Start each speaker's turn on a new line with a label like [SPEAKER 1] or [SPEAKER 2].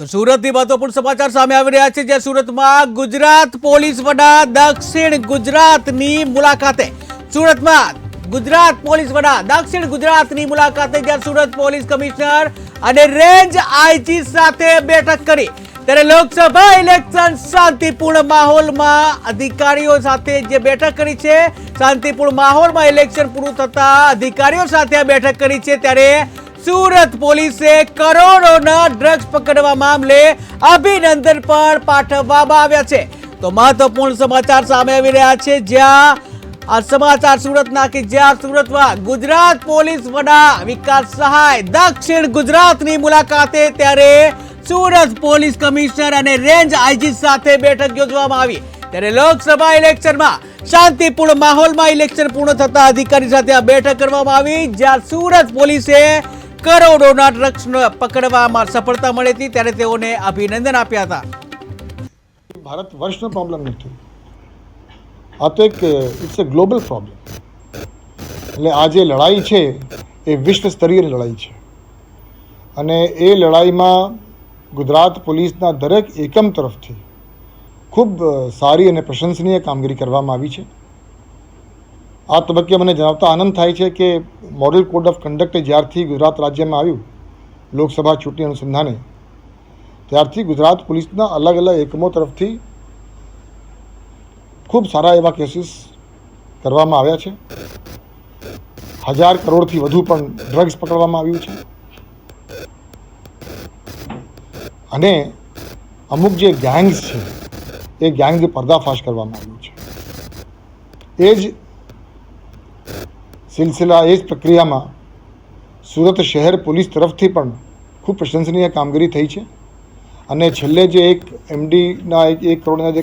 [SPEAKER 1] તો સુરતથી મહત્વપૂર્ણ સમાચાર સામે આવી રહ્યા છે, જ્યાં સુરતમાં ગુજરાત પોલીસ વડા દક્ષિણ ગુજરાતની મુલાકાતે. સુરતમાં ગુજરાત પોલીસ વડા દક્ષિણ ગુજરાતની મુલાકાતે, જ્યાં સુરત પોલીસ કમિશનર અને રેન્જ આઈજી સાથે બેઠક કરી. ત્યારે લોકસભા ઇલેક્શન શાંતિપૂર્ણ માહોલમાં અધિકારીઓ સાથે જે બેઠક કરી છે, શાંતિપૂર્ણ માહોલમાં ઇલેક્શન પૂરું થતા અધિકારીઓ સાથે આ બેઠક કરી છે, ત્યારે સુરત પોલીસે કરોડોના ડ્રગ્સ પકડવા મામલે અભિનંદન પણ પાઠવવામાં આવ્યા છે. તો મહત્વપૂર્ણ સમાચાર સામે આવી રહ્યા છે. જ્યાં આ સમાચાર સુરતના કે જ્યાં સુરતમાં ગુજરાત પોલીસ વડા વિકાસ સહાય દક્ષિણ ગુજરાતની મુલાકાતે ત્યારે સુરત પોલીસ કમિશનર અને રેન્જ આઈજી સાથે બેઠક યોજવામાં આવી. ત્યારે લોકસભા ઇલેક્શનમાં શાંતિપૂર્ણ માહોલમાં ઇલેક્શન પૂર્ણ થતા અધિકારી સાથે આ બેઠક કરવામાં આવી. જ્યાં સુરત પોલીસે કરોડોના ડ્રગ્સ પકડવામાં સફળતા મળી હતી, ત્યારે તેઓને અભિનંદન આપ્યા હતા.
[SPEAKER 2] ભારત વર્ષનો પ્રોબ્લેમ નથી આ તો એક ઇટ્સ અ ગ્લોબલ પ્રોબ્લેમ એટલે આ જે લડાઈ છે, એ વિશ્વ સ્તરીય લડાઈ છે. અને એ લડાઈમાં ગુજરાત પોલીસના દરેક એકમ તરફથી ખૂબ સારી અને પ્રશંસનીય કામગીરી કરવામાં આવી છે. આ તબક્કે મને જણાવતા આનંદ થાય છે કે મોડેલ કોડ ઓફ કન્ડક્ટ જ્યારથી ગુજરાત રાજ્યમાં આવ્યું, લોકસભા ચૂંટણી અનુસંધાને. ત્યારથી ગુજરાત પોલીસના અલગ અલગ એકમો તરફથી ખૂબ સારા એવા કેસીસ કરવામાં આવ્યા છે. હજાર કરોડથી વધુ પણ ડ્રગ્સ પકડવામાં આવ્યું છે. અને અમુક જે ગેંગ્સ છે, એ ગેંગ પર્દાફાશ કરવામાં આવ્યું છે. એ જ સિલસિલા એ જ પ્રક્રિયામાં સુરત શહેર પોલીસ તરફથી પણ ખૂબ પ્રશંસનીય કામગીરી થઈ છે. અને છેલ્લે જે એક એમડીના એક કરોડના જે